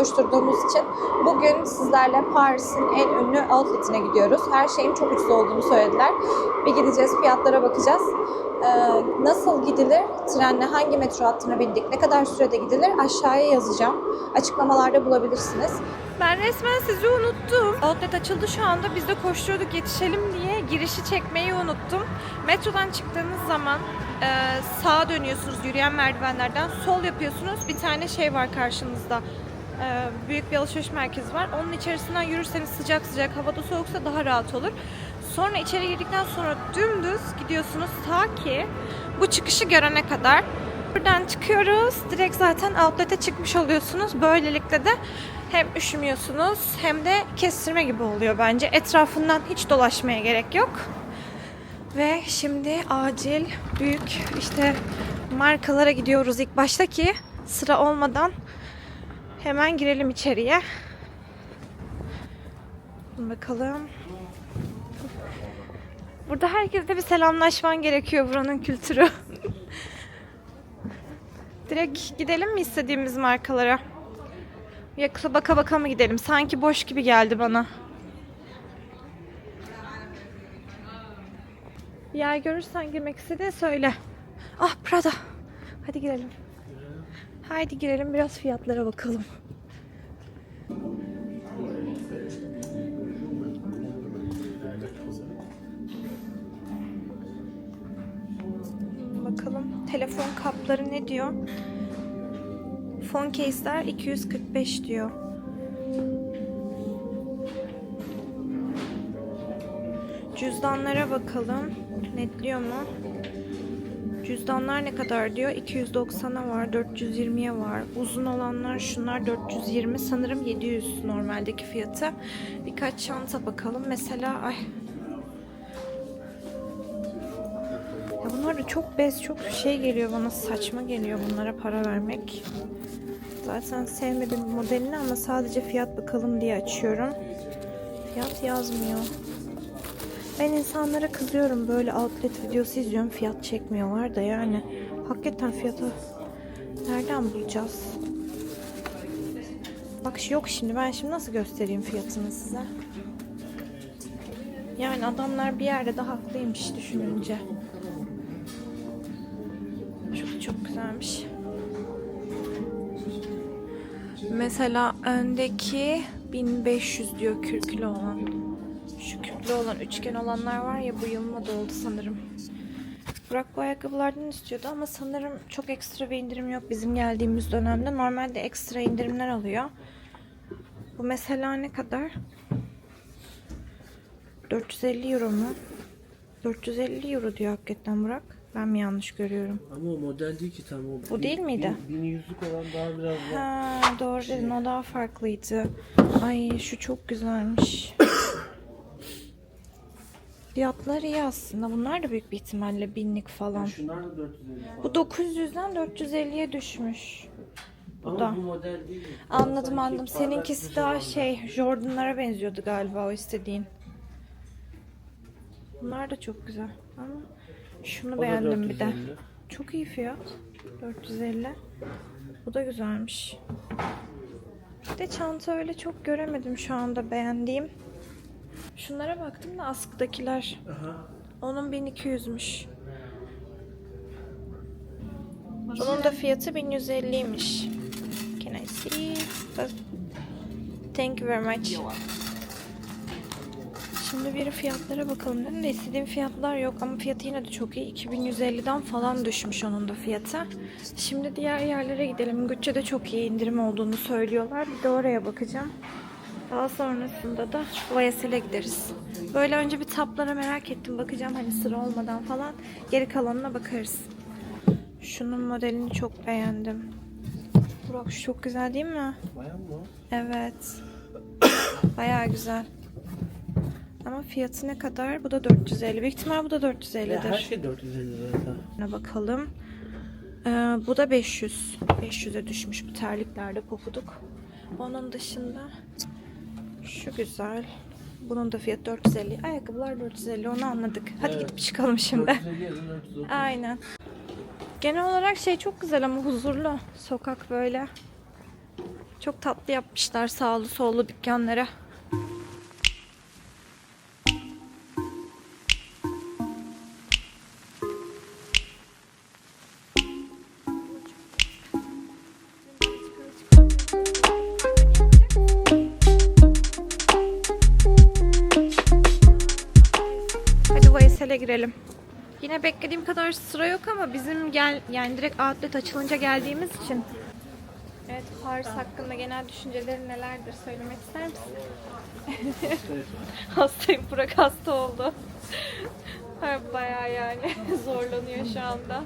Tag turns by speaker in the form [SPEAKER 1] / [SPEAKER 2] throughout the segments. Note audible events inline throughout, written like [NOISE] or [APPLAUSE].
[SPEAKER 1] koşturduğumuz için. Bugün sizlerle Paris'in en ünlü outlet'ine gidiyoruz. Her şeyin çok ucuz olduğunu söylediler. Bir gideceğiz, fiyatlara bakacağız. E, nasıl gidilir, trenle hangi metro hattına bindik, ne kadar sürede gidilir aşağıya yazacağım. Açıklamalarda bulabilirsiniz.
[SPEAKER 2] Ben resmen sizi unuttum. Outlet açıldı şu anda. Biz de koşturduk yetişelim diye girişi çekmeyi unuttum. Metrodan çıktığınız zaman e, sağa dönüyorsunuz yürüyen merdivenlerden. Sol yapıyorsunuz. Bir tane şey var karşınızda. E, büyük bir alışveriş merkezi var. Onun içerisinden yürürseniz sıcak sıcak havada soğuksa daha rahat olur. Sonra içeri girdikten sonra dümdüz gidiyorsunuz ta ki bu çıkışı görene kadar. Buradan çıkıyoruz. Direkt zaten outlet'e çıkmış oluyorsunuz. Böylelikle de hem üşümüyorsunuz hem de kestirme gibi oluyor bence. Etrafından hiç dolaşmaya gerek yok. Ve şimdi acil büyük işte markalara gidiyoruz ilk başta ki sıra olmadan hemen girelim içeriye. Bakalım. Burada herkesle bir selamlaşman gerekiyor buranın kültürü. Direkt gidelim mi istediğimiz markalara? Yakıla baka baka mı gidelim? Sanki boş gibi geldi bana. Bir yer görürsen girmek istediğini söyle. Ah Prada. Hadi girelim. Haydi girelim biraz fiyatlara bakalım. Bakalım telefon kapları ne diyor? Fon case'ler 245 diyor. Cüzdanlara bakalım. Netliyor mu? Cüzdanlar ne kadar diyor? 290'a var, 420'ye var. Uzun olanlar şunlar 420. Sanırım 700 normaldeki fiyatı. Birkaç çanta bakalım. Mesela ay Ya bunlar da çok bez, çok şey geliyor bana saçma geliyor bunlara para vermek. Zaten sevmedim modelini ama sadece fiyat bakalım diye açıyorum. Fiyat yazmıyor. Ben insanlara kızıyorum böyle outlet videosu izliyorum fiyat çekmiyorlar da yani hakikaten fiyatı nereden bulacağız? Bak yok şimdi ben şimdi nasıl göstereyim fiyatını size? Yani adamlar bir yerde de haklıymış düşününce. Çok çok güzelmiş. Mesela öndeki 1500 diyor kürkülü olan. Kürklü olan üçgen olanlar var ya bu yıl moda oldu sanırım. Burak bu ayakkabılardan istiyordu ama sanırım çok ekstra bir indirim yok bizim geldiğimiz dönemde. Normalde ekstra indirimler alıyor. Bu mesela ne kadar? 450 euro mu? 450 euro diyor hakikaten Burak. Ben mi yanlış görüyorum?
[SPEAKER 3] Ama o model değil ki tam o.
[SPEAKER 1] Bu değil miydi?
[SPEAKER 3] Bin, bin yüzlük olan daha biraz daha.
[SPEAKER 1] Ha doğru dedin o daha farklıydı. Ay şu çok güzelmiş. Fiyatları iyi aslında. Bunlar da büyük bir ihtimalle binlik falan.
[SPEAKER 3] Şunlar da 450.
[SPEAKER 1] Bu 900'den 450'ye düşmüş.
[SPEAKER 3] Ama
[SPEAKER 1] da.
[SPEAKER 3] bu model değil.
[SPEAKER 1] Anladım
[SPEAKER 3] Sanki
[SPEAKER 1] anladım. Seninkisi
[SPEAKER 3] parlak
[SPEAKER 1] daha
[SPEAKER 3] bir şey
[SPEAKER 1] şey Jordan'lara benziyordu galiba o istediğin. Bunlar da çok güzel. Ama şunu.
[SPEAKER 3] O da
[SPEAKER 1] beğendim bir de.
[SPEAKER 3] 450.
[SPEAKER 1] Çok iyi fiyat. 450. Bu da güzelmiş. Bir de çanta öyle çok göremedim şu anda beğendiğim. Şunlara baktım da askıdakiler.
[SPEAKER 3] Aha.
[SPEAKER 1] Onun 1200'müş. Bunun da fiyatı 1150'ymiş. Can I see? Thank you very much. Şimdi bir fiyatlara bakalım dedim de istediğim fiyatlar yok ama fiyatı yine de çok iyi. 2150'den falan düşmüş onun da fiyatı. Şimdi diğer yerlere gidelim. Gucci'de çok iyi indirim olduğunu söylüyorlar. Bir de oraya bakacağım. Daha sonrasında da YSL'e gideriz. Böyle önce bir taplara merak ettim. Bakacağım hani sıra olmadan falan. Geri kalanına bakarız. Şunun modelini çok beğendim. Burak şu çok güzel değil mi?
[SPEAKER 3] Bayan mı?
[SPEAKER 1] Evet. [COUGHS] Bayağı güzel. Ama fiyatı ne kadar? Bu da 450. Büyük ihtimal bu da
[SPEAKER 3] Ya her
[SPEAKER 1] 450'dir.
[SPEAKER 3] şey 450 zaten.
[SPEAKER 1] Bakalım. Ee, bu da 500. 500'e düşmüş bu terliklerde pofuduk. Onun dışında şu güzel. Bunun da fiyatı 450. Ayakkabılar 450 onu anladık. Hadi
[SPEAKER 3] Evet.
[SPEAKER 1] gidip çıkalım şimdi.
[SPEAKER 3] 450 ya da 430.
[SPEAKER 1] Aynen.
[SPEAKER 2] Genel olarak şey çok güzel ama huzurlu. Sokak böyle. Çok tatlı yapmışlar sağlı sollu dükkanlara. Kadar sıra yok ama bizim gel yani direkt outlet açılınca geldiğimiz için. Evet Paris hakkında genel düşüncelerin nelerdir söylemek ister misin? [LAUGHS] Hastayım Burak hasta oldu. [LAUGHS] Ha, Bayağı yani [LAUGHS] zorlanıyor şu anda.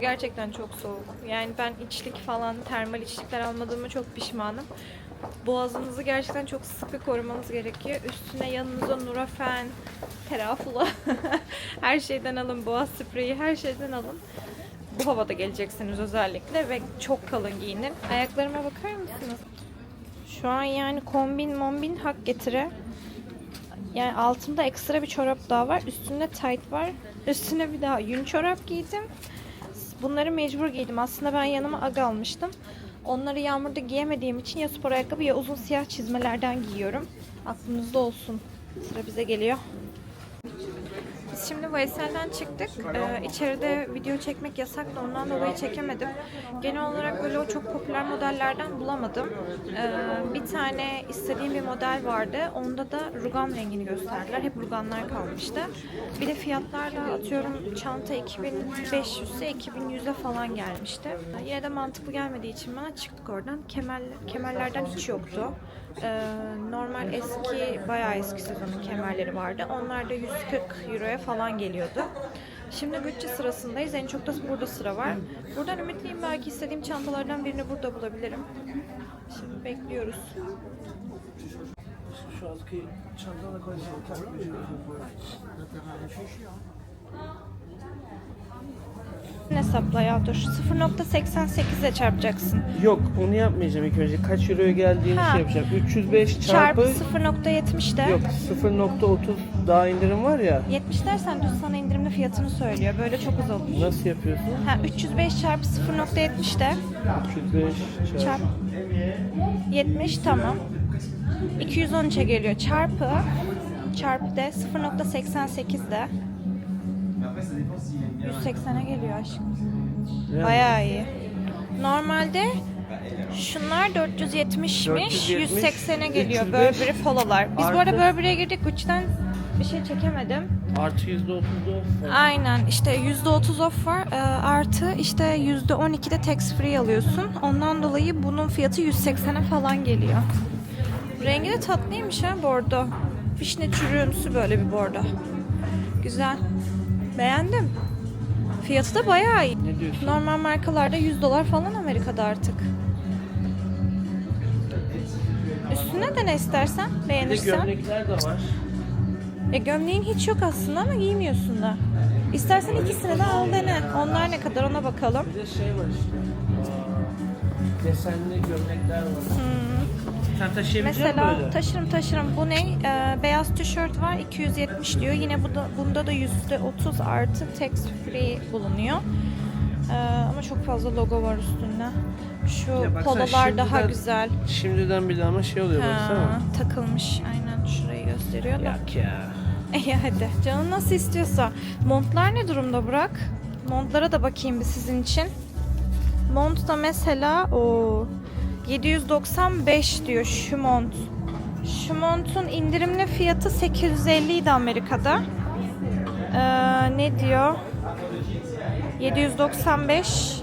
[SPEAKER 2] Gerçekten çok soğuk. Yani ben içlik falan termal içlikler almadığıma çok pişmanım. Boğazınızı gerçekten çok sıkı korumanız gerekiyor. Üstüne yanınıza Nurofen, Terafula [LAUGHS] her şeyden alın. Boğaz spreyi her şeyden alın. Bu havada geleceksiniz özellikle ve çok kalın giyinin. Ayaklarıma bakar mısınız? Şu an yani kombin mombin hak getire. Yani altımda ekstra bir çorap daha var. Üstünde tight var. Üstüne bir daha yün çorap giydim. Bunları mecbur giydim. Aslında ben yanıma aga almıştım. Onları yağmurda giyemediğim için ya spor ayakkabı ya uzun siyah çizmelerden giyiyorum. Aklınızda olsun. Sıra bize geliyor. Biz şimdi Veysel'den çıktık. Ee, içeride video çekmek yasaktı. Ondan dolayı çekemedim. Genel olarak böyle o çok popüler modellerden bulamadım. Ee, bir tane istediğim bir model vardı. Onda da rugan rengini gösterdiler. Hep ruganlar kalmıştı. Bir de fiyatlar da atıyorum çanta 2500 ise 2100'e falan gelmişti. Yine de mantıklı gelmediği için bana çıktık oradan. Kemer, kemerlerden hiç yoktu. Ee, normal eski, bayağı eski sezonun kemerleri vardı. Onlar da 140 euroya falan geliyordu. Şimdi Gucci sırasındayız. En çok da burada sıra var. Buradan ümitliyim belki istediğim çantalardan birini burada bulabilirim. Şimdi bekliyoruz.
[SPEAKER 3] Şu askıyı çantana koyacağım. Takmayacağım.
[SPEAKER 2] Hesapla ya dur. 0.88 ile çarpacaksın.
[SPEAKER 3] Yok onu yapmayacağım ilk önce. Kaç euroya geldiğini
[SPEAKER 2] Ha.
[SPEAKER 3] şey yapacağım. 305
[SPEAKER 2] Çarpı
[SPEAKER 3] çarpı
[SPEAKER 2] 0.70 de.
[SPEAKER 3] Yok 0.30 daha indirim var ya.
[SPEAKER 2] 70 dersen düz sana indirimli fiyatını söylüyor. Böyle çok uz olur.
[SPEAKER 3] Nasıl yapıyorsun?
[SPEAKER 2] Ha 305 çarpı 0.70 de
[SPEAKER 3] 305
[SPEAKER 2] çarp
[SPEAKER 3] çarpı.
[SPEAKER 2] 70 tamam. 213'e geliyor. Çarpı çarpı de 0.88 de 180'e geliyor aşkım. Bayağı iyi. Normalde şunlar 470'miş,
[SPEAKER 3] 470,
[SPEAKER 2] 180'e geliyor
[SPEAKER 3] 305
[SPEAKER 2] Burberry pololar. Biz bu arada
[SPEAKER 3] artı-
[SPEAKER 2] Burberry'e girdik. Gucci'den bir şey çekemedim.
[SPEAKER 3] Artı %30 da off.
[SPEAKER 2] Aynen işte %30 off var. Ee, artı işte %12 de tax free alıyorsun. Ondan dolayı bunun fiyatı 180'e falan geliyor. Rengi de tatlıymış ha bordo. Fişne çürüğümsü böyle bir bordo. Güzel. Beğendim. Fiyatı da bayağı iyi.
[SPEAKER 3] Ne diyorsun?
[SPEAKER 2] Normal markalarda 100 dolar falan Amerika'da artık. Üstüne de ne istersen
[SPEAKER 3] Bir de
[SPEAKER 2] beğenirsen.
[SPEAKER 3] gömlekler de var.
[SPEAKER 2] E gömleğin hiç yok aslında ama giymiyorsun da. İstersen ikisini de al dene. Onlar ne kadar ona bakalım.
[SPEAKER 3] Bir de şey var işte. aa, Desenli gömlekler var. Sen taşıyabilecek misin.
[SPEAKER 2] Mesela
[SPEAKER 3] böyle?
[SPEAKER 2] taşırım taşırım. Bu ne? Ee, beyaz tişört var 270 diyor. Yine bu da, bunda da %30 artı tax free bulunuyor. Ee, ama çok fazla logo var üstünde. Şu
[SPEAKER 3] baksana,
[SPEAKER 2] pololar daha
[SPEAKER 3] şimdiden-
[SPEAKER 2] güzel.
[SPEAKER 3] Şimdiden bile ama şey oluyor
[SPEAKER 2] Ha,
[SPEAKER 3] baksana.
[SPEAKER 2] takılmış. Aynen şurayı gösteriyor da.
[SPEAKER 3] Yak ya. [LAUGHS]
[SPEAKER 2] İyi hadi. Canın nasıl istiyorsa. Montlar ne durumda Burak? Montlara da bakayım bir sizin için. Mont da mesela o 795 diyor şu mont. Şu montun indirimli fiyatı 850 idi Amerika'da. Ee, ne diyor? 795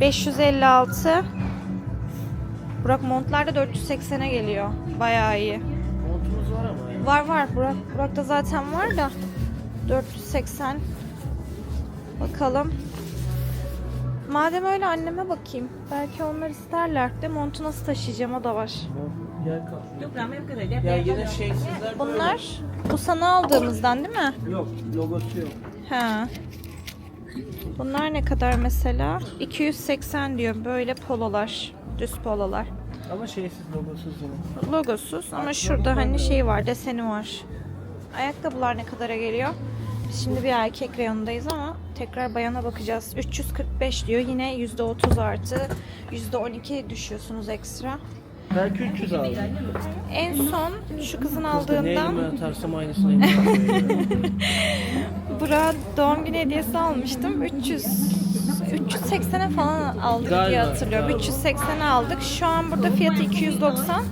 [SPEAKER 2] 556 [COUGHS] Burak montlar da 480'e geliyor. Bayağı iyi.
[SPEAKER 3] Montumuz var ama.
[SPEAKER 2] Var var. Burak, Burak'ta zaten var da. 480. Bakalım. Madem öyle anneme bakayım. Belki onlar isterler de montu nasıl taşıyacağım o da var.
[SPEAKER 3] Yer kalmıyor. Ya yine şeysizler
[SPEAKER 2] Bunlar bu sana aldığımızdan değil mi?
[SPEAKER 3] Yok logosu yok.
[SPEAKER 2] Ha. Bunlar ne kadar mesela? 280 diyor böyle pololar. Düz pololar.
[SPEAKER 3] Ama şeysiz logosuz yine.
[SPEAKER 2] Logosuz ama şurada hani şey var, deseni var. Ayakkabılar ne kadara geliyor? Biz şimdi bir erkek reyonundayız ama Tekrar bayana bakacağız. 345 diyor. Yine %30 artı %12 düşüyorsunuz ekstra.
[SPEAKER 3] Belki 300 aldım.
[SPEAKER 2] En son şu kızın aldığından
[SPEAKER 3] elime atarsam aynısını elime atıyorum. [LAUGHS]
[SPEAKER 2] Burak'a doğum günü hediyesi almıştım. 300 380'e falan aldık diye
[SPEAKER 3] Galiba,
[SPEAKER 2] hatırlıyorum.
[SPEAKER 3] galiba.
[SPEAKER 2] 380'e aldık. Şu an burada fiyatı 290.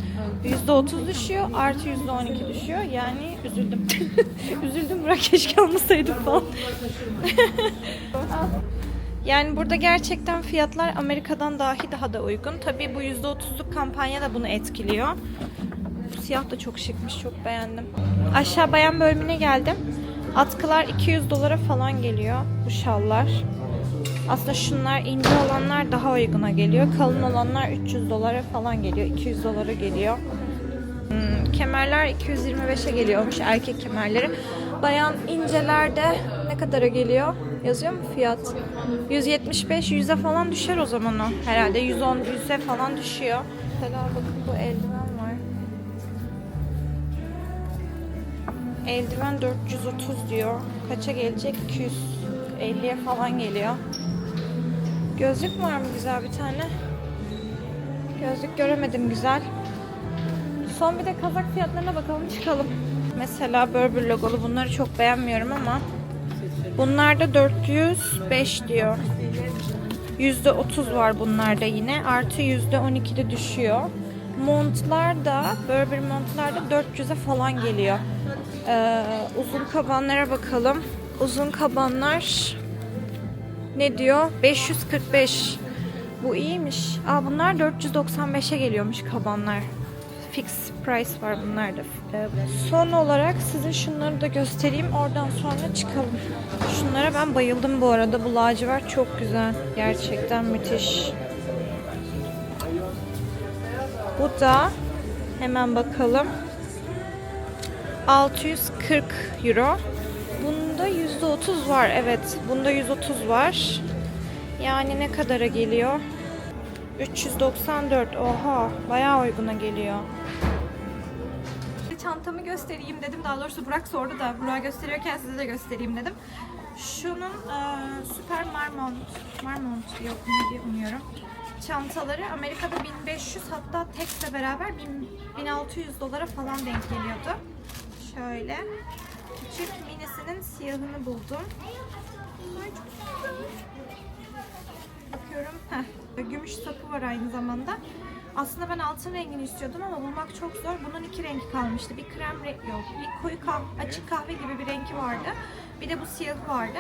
[SPEAKER 2] %30 düşüyor. Artı %12 düşüyor. Yani üzüldüm. [LAUGHS] üzüldüm Burak keşke almasaydım falan. [LAUGHS] Yani burada gerçekten fiyatlar Amerika'dan dahi daha da uygun. Tabii bu %30'luk kampanya da bunu etkiliyor. Siyah da çok şıkmış. Çok beğendim. Aşağı bayan bölümüne geldim. Atkılar 200 dolara falan geliyor. Bu şallar. Aslında şunlar ince olanlar daha uyguna geliyor. Kalın olanlar 300 dolara falan geliyor. 200 dolara geliyor. Hmm, kemerler 225'e geliyormuş erkek kemerleri. Bayan incelerde ne kadara geliyor? Yazıyor mu fiyat? 175 100'e falan düşer o zaman o. Herhalde 110 100'e falan düşüyor. Mesela bakın bu eldiven var. Eldiven 430 diyor. Kaça gelecek? 250'ye falan geliyor. Gözlük var mı güzel bir tane? Gözlük göremedim güzel. Son bir de kazak fiyatlarına bakalım çıkalım. Mesela Burberry logolu bunları çok beğenmiyorum ama bunlar da 405 diyor. %30 var bunlarda yine. Artı %12 de düşüyor. Montlar da Burberry montlar da 400'e falan geliyor. Ee, uzun kabanlara bakalım. Uzun kabanlar ne diyor? 545. Bu iyiymiş. Aa bunlar 495'e geliyormuş kabanlar. Fix price var bunlarda. Son olarak size şunları da göstereyim. Oradan sonra çıkalım. Şunlara ben bayıldım bu arada. Bu lacivert çok güzel. Gerçekten müthiş. Bu da hemen bakalım. 640 euro. Bunda %30 var. Evet. Bunda 130 var. Yani ne kadara geliyor? 394. Oha. Bayağı uyguna geliyor.
[SPEAKER 4] Çantamı göstereyim dedim. Daha doğrusu Burak sordu da Burak'a gösteriyorken size de göstereyim dedim. Şunun e, Super Marmont, Marmont yok ne diye umuyorum. Çantaları Amerika'da 1500 hatta Tex'le beraber 1000 1600 dolara falan denk geliyordu. Şöyle. Küçük minisinin siyahını buldum. Ay çok güzel. Bakıyorum. Heh. Gümüş sapı var aynı zamanda. Aslında ben altın rengini istiyordum ama bulmak çok zor. Bunun iki rengi kalmıştı. Bir krem renk yok. Bir koyu kahve, açık kahve gibi bir rengi vardı. Bir de bu siyahı vardı.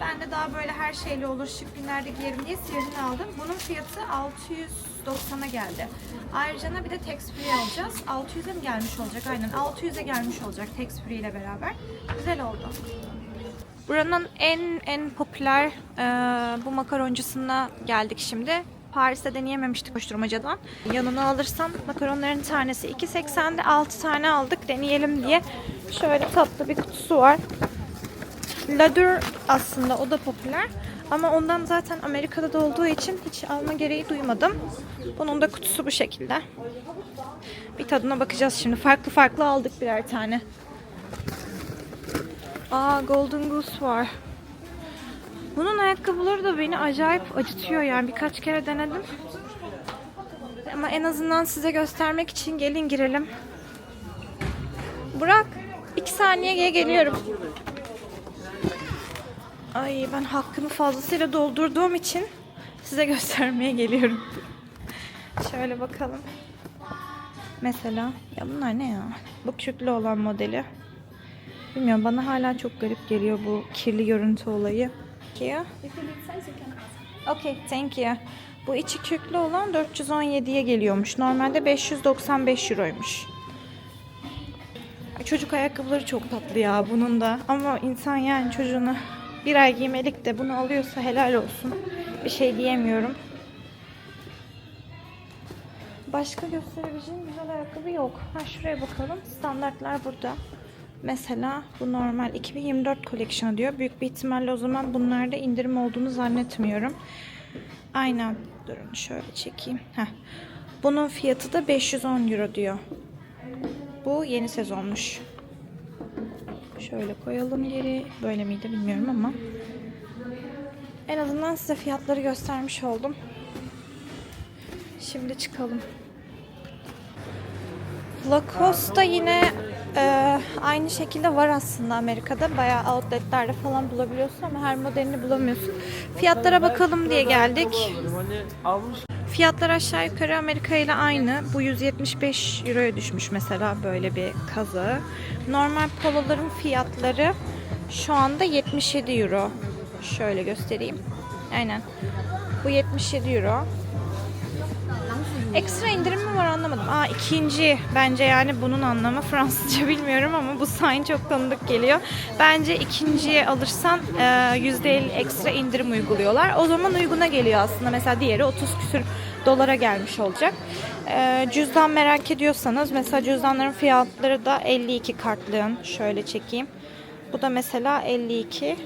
[SPEAKER 4] Ben de daha böyle her şeyli olur şık günlerde giyerim diye siyahını aldım. Bunun fiyatı 690'a geldi. Ayrıca da bir de tax free alacağız. 600'e mi gelmiş olacak? Aynen 600'e gelmiş olacak tax free ile beraber. Güzel oldu.
[SPEAKER 2] Buranın en en popüler e, bu makaroncusuna geldik şimdi. Paris'te deneyememiştik koşturmacadan. Yanına alırsam makaronların tanesi 2.80'de 6 tane aldık deneyelim diye. Şöyle tatlı bir kutusu var. Ladur aslında o da popüler. Ama ondan zaten Amerika'da da olduğu için hiç alma gereği duymadım. Bunun da kutusu bu şekilde. Bir tadına bakacağız şimdi. Farklı farklı aldık birer tane. Aa Golden Goose var. Bunun ayakkabıları da beni acayip acıtıyor yani birkaç kere denedim. Ama en azından size göstermek için gelin girelim. Burak, iki saniyeye geliyorum. Ay ben hakkımı fazlasıyla doldurduğum için size [LAUGHS] göstermeye geliyorum. Şöyle bakalım. Mesela ya bunlar ne ya? Bu kürklü olan modeli. Bilmiyorum bana hala çok garip geliyor bu kirli görüntü olayı. Thank you. Okay, thank you. Bu içi köklü olan 417'ye geliyormuş. Normalde 595 euroymuş. Çocuk ayakkabıları çok tatlı ya bunun da. Ama insan yani çocuğuna bir ay giymelik de bunu alıyorsa helal olsun. Bir şey diyemiyorum. Başka gösterebileceğim güzel ayakkabı yok. Ha şuraya bakalım. Standartlar burada. Mesela bu normal 2024 koleksiyonu diyor. Büyük bir ihtimalle o zaman bunlarda indirim olduğunu zannetmiyorum. Aynen. Durun şöyle çekeyim. Heh. Bunun fiyatı da 510 euro diyor. Bu yeni sezonmuş. Şöyle koyalım geri. Böyle miydi bilmiyorum ama. En azından size fiyatları göstermiş oldum. Şimdi çıkalım. Lacoste'da yine e, aynı şekilde var aslında Amerika'da. Bayağı outletlerde falan bulabiliyorsun ama her modelini bulamıyorsun. Fiyatlara bakalım diye geldik. Fiyatlar aşağı yukarı Amerika ile aynı. Bu 175 euroya düşmüş mesela böyle bir kazı. Normal poloların fiyatları şu anda 77 euro. Şöyle göstereyim. Aynen. Bu 77 euro. Ekstra indirim mi var anlamadım. Aa ikinci bence yani bunun anlamı [LAUGHS] Fransızca bilmiyorum ama bu sign çok tanıdık geliyor. Bence ikinciye alırsan e, %50 ekstra indirim uyguluyorlar. O zaman uyguna geliyor aslında. Mesela diğeri 30 küsür dolara gelmiş olacak. E, cüzdan merak ediyorsanız mesela cüzdanların fiyatları da 52 kartlığın. Şöyle çekeyim. Bu da mesela 52.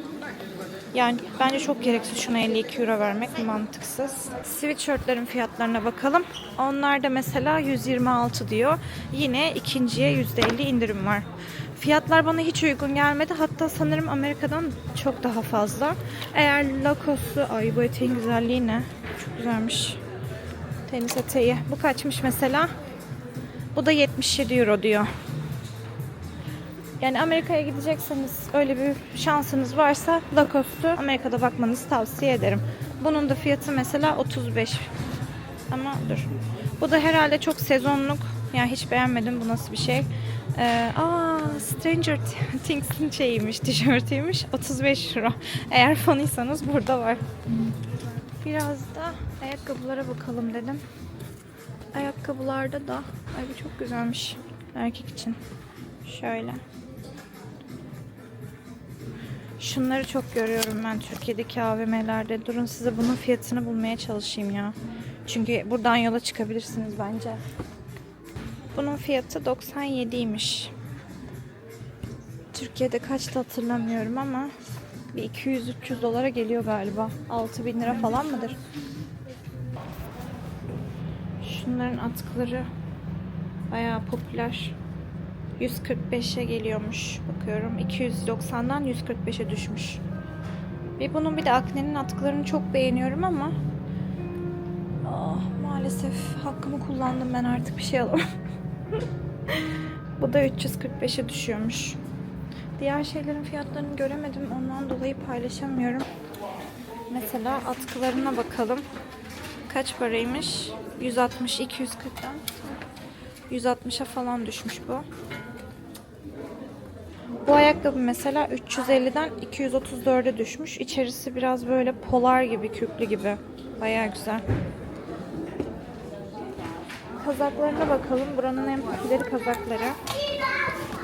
[SPEAKER 2] Yani bence çok gereksiz şuna 52 euro vermek mantıksız. Sweatshirtlerin fiyatlarına bakalım. Onlar da mesela 126 diyor. Yine ikinciye %50 indirim var. Fiyatlar bana hiç uygun gelmedi. Hatta sanırım Amerika'dan çok daha fazla. Eğer Lacoste'u... Ay bu eteğin güzelliği ne? Çok güzelmiş. Tenis eteği. Bu kaçmış mesela? Bu da 77 euro diyor. Yani Amerika'ya gidecekseniz öyle bir şansınız varsa Lacoste'u Amerika'da bakmanızı tavsiye ederim. Bunun da fiyatı mesela 35. Ama dur. Bu da herhalde çok sezonluk. Yani hiç beğenmedim bu nasıl bir şey. Ee, aa Stranger Things'in şeyiymiş, tişörtüymüş. 35 euro. Eğer fanıysanız burada var. Biraz da ayakkabılara bakalım dedim. Ayakkabılarda da ay bu çok güzelmiş erkek için. Şöyle. Şunları çok görüyorum ben Türkiye'deki AVM'lerde. Durun size bunun fiyatını bulmaya çalışayım ya. Çünkü buradan yola çıkabilirsiniz bence. Bunun fiyatı 97'ymiş. Türkiye'de kaçtı hatırlamıyorum ama bir 200-300 dolara geliyor galiba. 6000 lira falan mıdır? Şunların atkıları bayağı popüler. 145'e geliyormuş. Bakıyorum 290'dan 145'e düşmüş. Ve bunun bir de Akne'nin atkılarını çok beğeniyorum ama ah, maalesef hakkımı kullandım ben artık bir şey alamam. [LAUGHS] Bu da 345'e düşüyormuş. Diğer şeylerin fiyatlarını göremedim. Ondan dolayı paylaşamıyorum. Mesela atkılarına bakalım. Kaç paraymış? 160 240'dan 160'a falan düşmüş bu. Bu ayakkabı mesela 350'den 234'e düşmüş. İçerisi biraz böyle polar gibi, kürklü gibi. Bayağı güzel. Kazaklarına bakalım. Buranın en popüleri kazakları.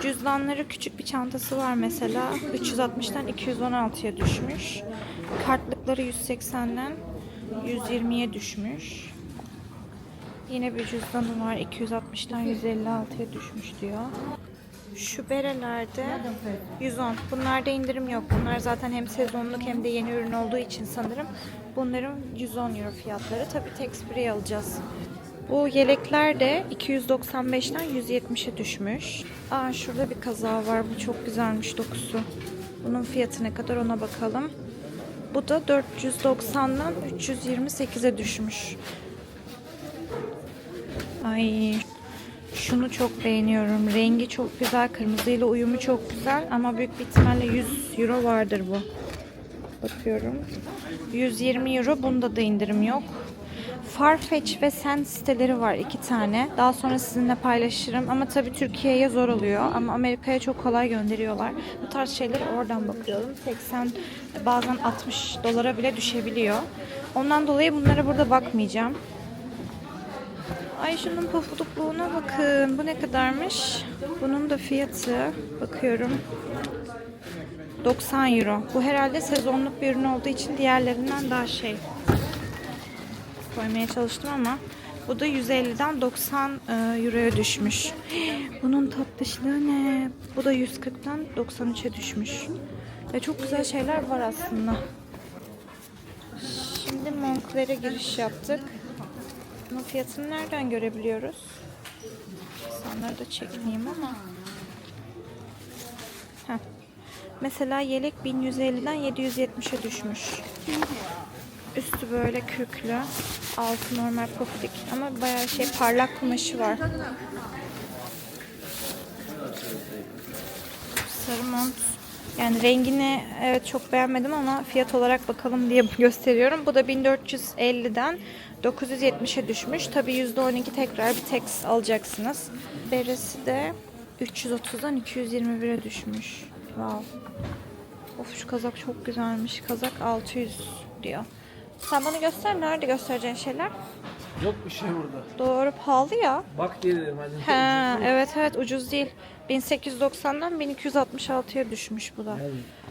[SPEAKER 2] Cüzdanları küçük bir çantası var mesela. 360'dan 216'ya düşmüş. Kartlıkları 180'den 120'ye düşmüş. Yine bir cüzdanı var. 260'dan 156'ya düşmüş diyor. Şu berelerde 110. Bunlarda indirim yok. Bunlar zaten hem sezonluk hem de yeni ürün olduğu için sanırım. Bunların 110 euro fiyatları. Tabii tek sprey alacağız. Bu yelekler de 295'ten 170'e düşmüş. Aa şurada bir kaza var. Bu çok güzelmiş dokusu. Bunun fiyatı ne kadar ona bakalım. Bu da 490'dan 328'e düşmüş. Ay şunu çok beğeniyorum. Rengi çok güzel. Kırmızıyla uyumu çok güzel. Ama büyük bir ihtimalle 100 euro vardır bu. Bakıyorum. 120 euro. Bunda da indirim yok. Farfetch ve Sen siteleri var iki tane. Daha sonra sizinle paylaşırım. Ama tabii Türkiye'ye zor oluyor. Ama Amerika'ya çok kolay gönderiyorlar. Bu tarz şeyleri oradan bakıyorum. 80 bazen 60 dolara bile düşebiliyor. Ondan dolayı bunlara burada bakmayacağım. Ay şunun pofudukluğuna bakın. Bu ne kadarmış? Bunun da fiyatı bakıyorum. 90 euro. Bu herhalde sezonluk bir ürün olduğu için diğerlerinden daha şey. Koymaya çalıştım ama bu da 150'den 90 e, euroya düşmüş. Bunun tatlışlığı ne? Bu da 140'dan 93'e düşmüş. Ve çok güzel şeyler var aslında. Şimdi Moncler'e giriş yaptık. Bunun fiyatını nereden görebiliyoruz? İnsanları da çekmeyeyim ama. Heh. Mesela yelek 1150'den 770'e düşmüş. Üstü böyle kürklü. Altı normal pofidik. Ama bayağı şey parlak kumaşı var. Sarı mont. Yani rengini evet çok beğenmedim ama fiyat olarak bakalım diye [LAUGHS] gösteriyorum. Bu da 1450'den 970'e düşmüş. Tabii %12 tekrar bir tax alacaksınız. Beresi de 330'dan 221'e düşmüş. Wow. Of şu kazak çok güzelmiş. Kazak 600 diyor. Sen bana göster. Nerede göstereceğin şeyler?
[SPEAKER 3] Yok bir şey burada.
[SPEAKER 2] Doğru pahalı ya.
[SPEAKER 3] Bak diye dedim hani.
[SPEAKER 2] Ha, evet evet ucuz değil. 1890'dan 1266'ya düşmüş bu da.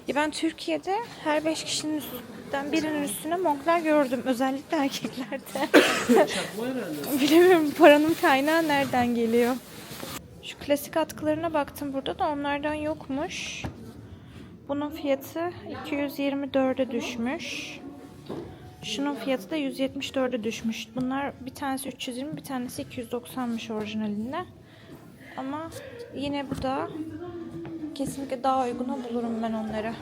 [SPEAKER 2] Ya ben Türkiye'de her 5 kişinin üstünden birinin üstüne monklar gördüm. Özellikle erkeklerde.
[SPEAKER 3] Çakma [LAUGHS] herhalde.
[SPEAKER 2] Bilemiyorum paranın kaynağı nereden geliyor. Şu klasik atkılarına baktım burada da onlardan yokmuş. Bunun fiyatı 224'e düşmüş. Şunun fiyatı da 174'e düşmüş. Bunlar bir tanesi 320, bir tanesi 290'mış orijinalinde. Ama yine bu da kesinlikle daha uyguna bulurum ben onları.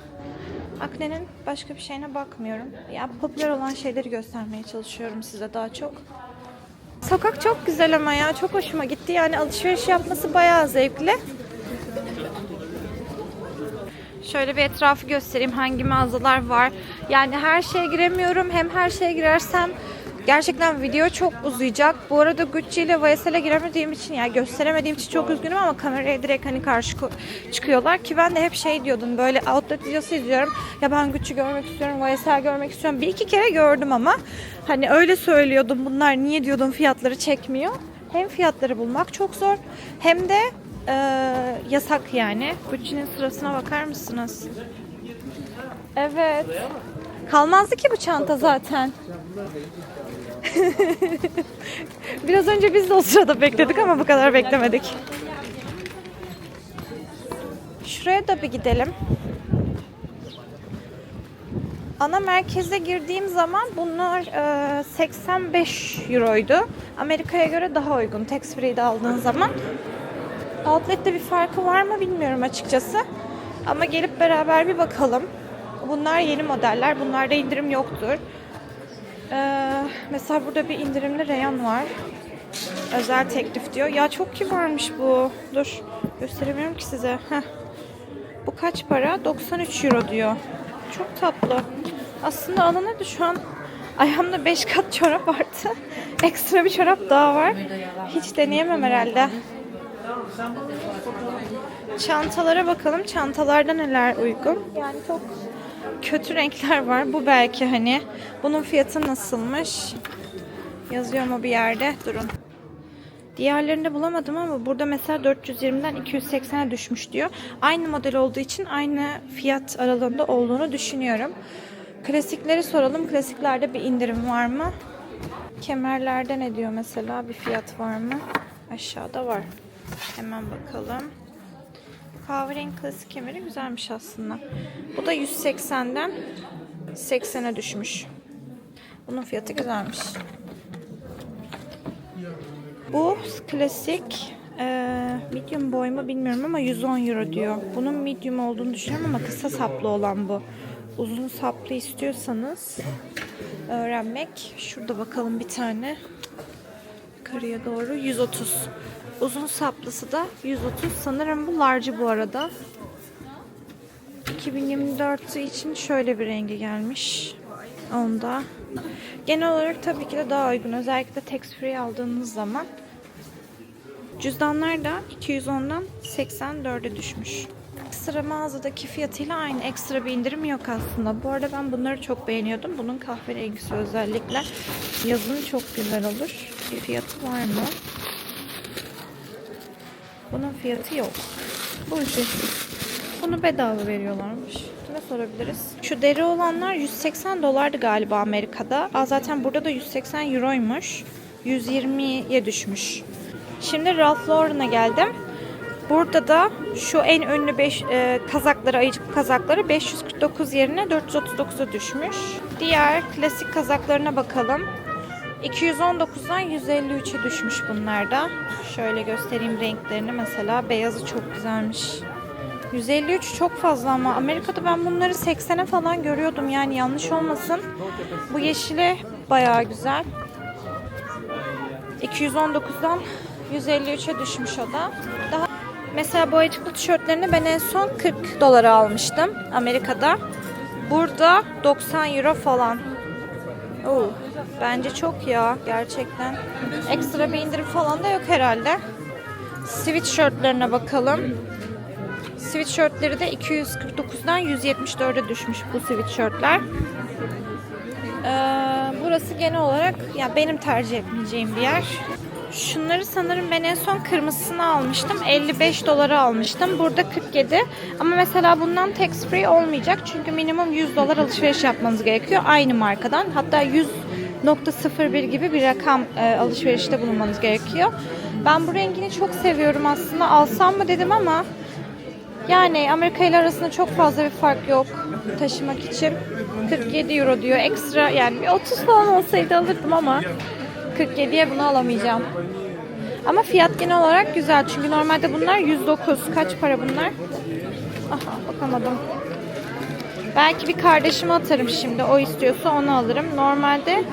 [SPEAKER 2] Akne'nin başka bir şeyine bakmıyorum. Ya popüler olan şeyleri göstermeye çalışıyorum size daha çok. Sokak çok güzel ama ya çok hoşuma gitti. Yani alışveriş yapması bayağı zevkli. Şöyle bir etrafı göstereyim hangi mağazalar var. Yani her şeye giremiyorum. Hem her şeye girersem gerçekten video çok uzayacak. Bu arada Gucci ile YSL'e giremediğim için yani gösteremediğim için çok üzgünüm ama kameraya direkt hani karşı çıkıyorlar ki ben de hep şey diyordum böyle outlet videosu izliyorum. Ya ben Gucci görmek istiyorum, YSL görmek istiyorum. Bir iki kere gördüm ama hani öyle söylüyordum bunlar niye diyordum fiyatları çekmiyor. Hem fiyatları bulmak çok zor hem de e, yasak yani. Gucci'nin sırasına bakar mısınız? Evet. Kalmazdı ki bu çanta zaten. [LAUGHS] Biraz önce biz de o sırada bekledik ama bu kadar beklemedik. Şuraya da bir gidelim. Ana merkeze girdiğim zaman bunlar e, 85 euroydu. Amerika'ya göre daha uygun. Tax free'de aldığın zaman. Outlet'te bir farkı var mı bilmiyorum açıkçası. Ama gelip beraber bir bakalım. Bunlar yeni modeller. Bunlarda indirim yoktur. Ee, mesela burada bir indirimli reyon var. Özel teklif diyor. Ya çok kibarmış bu. Dur. Gösteremiyorum ki size. Heh. Bu kaç para? 93 euro diyor. Çok tatlı. Aslında alınırdı şu an. Ayağımda 5 kat çorap [LAUGHS] vardı. Ekstra bir çorap daha var. Hiç deneyemem herhalde. Çantalara bakalım. Çantalarda neler uygun? Yani çok kötü renkler var. Bu belki hani. Bunun fiyatı nasılmış? Yazıyor mu bir yerde? Durun. Diğerlerinde bulamadım ama burada mesela 420'den 280'e düşmüş diyor. Aynı model olduğu için aynı fiyat aralığında olduğunu düşünüyorum. Klasikleri soralım. Klasiklerde bir indirim var mı? Kemerlerde ne diyor mesela? Bir fiyat var mı? Aşağıda var. Hemen bakalım. Kahverengi klasik kemeri güzelmiş aslında. Bu da 180'den 80'e düşmüş. Bunun fiyatı güzelmiş. Bu klasik eee, medium boy mu bilmiyorum ama 110 euro diyor. Bunun medium olduğunu düşünüyorum ama kısa saplı olan bu. Uzun saplı istiyorsanız öğrenmek. Şurada bakalım bir tane. Yukarıya doğru 130. Uzun saplısı da 130. Sanırım bu large bu arada. 2024 için şöyle bir rengi gelmiş. Onda. Genel olarak tabii ki de daha uygun. Özellikle tax free aldığınız zaman. Cüzdanlar da 210'dan 84'e düşmüş. Ekstra mağazadaki fiyatıyla aynı ekstra bir indirim yok aslında. Bu arada ben bunları çok beğeniyordum. Bunun kahverengisi özellikle. Yazın çok güzel olur. Bir fiyatı var mı? Bunun fiyatı yok. Bu ücretsiz. Bunu bedava veriyorlarmış. Ne sorabiliriz? Şu deri olanlar 180 dolardı galiba Amerika'da. Aa, zaten burada da 180 euroymuş. 120'ye düşmüş. Şimdi Ralph Lauren'a geldim. Burada da şu en ünlü beş, e, kazakları, ayıcık kazakları 549 yerine 439'a düşmüş. Diğer klasik kazaklarına bakalım. 219'dan 153'e düşmüş bunlar da. Şöyle göstereyim renklerini mesela. Beyazı çok güzelmiş. 153 çok fazla ama Amerika'da ben bunları 80'e falan görüyordum yani yanlış olmasın. Bu yeşili bayağı güzel. 219'dan 153'e düşmüş o da. Daha Mesela bu açıklı tişörtlerini ben en son 40 dolara almıştım Amerika'da. Burada 90 euro falan. Oo, bence çok ya gerçekten. Ekstra bir indirim falan da yok herhalde. Sweatshirtlerine bakalım. Sweatshirtleri de 249'dan 174'e düşmüş bu sweatshirtler. Ee, burası genel olarak ya benim tercih etmeyeceğim bir yer. Şunları sanırım ben en son kırmızısını almıştım. 55 dolara almıştım. Burada 47. Ama mesela bundan tax free olmayacak. Çünkü minimum 100 dolar alışveriş yapmanız gerekiyor. Aynı markadan. Hatta 100.01 gibi bir rakam e, alışverişte bulunmanız gerekiyor. Ben bu rengini çok seviyorum aslında. Alsam mı dedim ama yani Amerika ile arasında çok fazla bir fark yok taşımak için. 47 euro diyor ekstra yani bir 30 falan olsaydı alırdım ama 47'ye bunu alamayacağım. Ama fiyat genel olarak güzel çünkü normalde bunlar 109. Kaç para bunlar? Aha bakamadım. Belki bir kardeşime atarım şimdi. O istiyorsa onu alırım. Normalde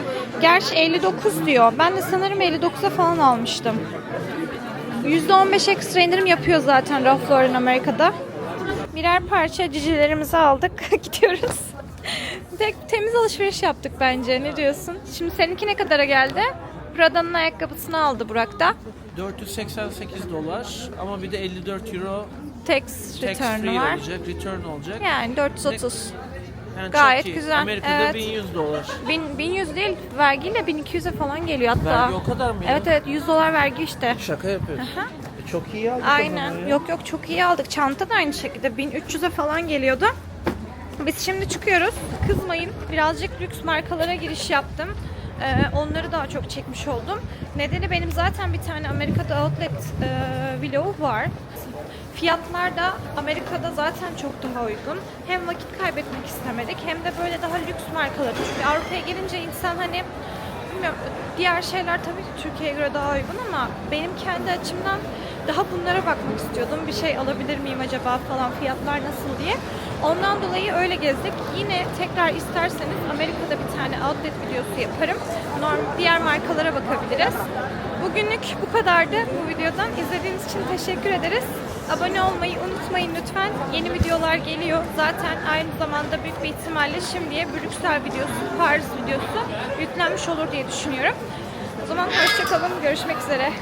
[SPEAKER 2] gerçi 59 diyor. Ben de sanırım 59'a falan almıştım. %15 ekstra indirim yapıyor zaten Ralph Lauren Amerika'da. Birer parça cicilerimizi aldık. [LAUGHS] Gidiyoruz. Tek temiz alışveriş yaptık bence. Ne diyorsun? Şimdi seninki ne kadara geldi? Prada'nın ayakkabısını aldı Burak da.
[SPEAKER 3] 488 dolar ama bir de 54 euro
[SPEAKER 2] Tax
[SPEAKER 3] tax
[SPEAKER 2] return'u
[SPEAKER 3] free
[SPEAKER 2] var.
[SPEAKER 3] olacak, return olacak.
[SPEAKER 2] Yani 430.
[SPEAKER 3] Yani
[SPEAKER 2] gayet
[SPEAKER 3] çok iyi.
[SPEAKER 2] güzel,
[SPEAKER 3] Amerika'da
[SPEAKER 2] evet.
[SPEAKER 3] 1100 dolar.
[SPEAKER 2] 1000, 1100 değil vergiyle 1200'e falan geliyor hatta.
[SPEAKER 3] Vergi o kadar mı ya?
[SPEAKER 2] Evet evet 100 dolar vergi işte.
[SPEAKER 3] Şaka yapıyorsun. E, çok iyi aldık
[SPEAKER 2] Aynen. Yok yok çok iyi aldık. Çanta da aynı şekilde 1300'e falan geliyordu. Biz şimdi çıkıyoruz. Kızmayın. Birazcık lüks markalara giriş yaptım. Ee, onları daha çok çekmiş oldum. Nedeni benim zaten bir tane Amerika'da outlet e, vlogu var. Fiyatlar da Amerika'da zaten çok daha uygun. Hem vakit kaybetmek istemedik hem de böyle daha lüks markaları. Çünkü Avrupa'ya gelince insan hani bilmiyorum diğer şeyler tabii ki Türkiye'ye göre daha uygun ama benim kendi açımdan daha bunlara bakmak istiyordum. Bir şey alabilir miyim acaba falan fiyatlar nasıl diye. Ondan dolayı öyle gezdik. Yine tekrar isterseniz Amerika'da bir tane outlet videosu yaparım. Norm, diğer markalara bakabiliriz. Bugünlük bu kadardı bu videodan. İzlediğiniz için teşekkür ederiz. Abone olmayı unutmayın lütfen. Yeni videolar geliyor. Zaten aynı zamanda büyük bir ihtimalle şimdiye Brüksel videosu, Paris videosu yüklenmiş olur diye düşünüyorum. O zaman hoşçakalın. Görüşmek üzere.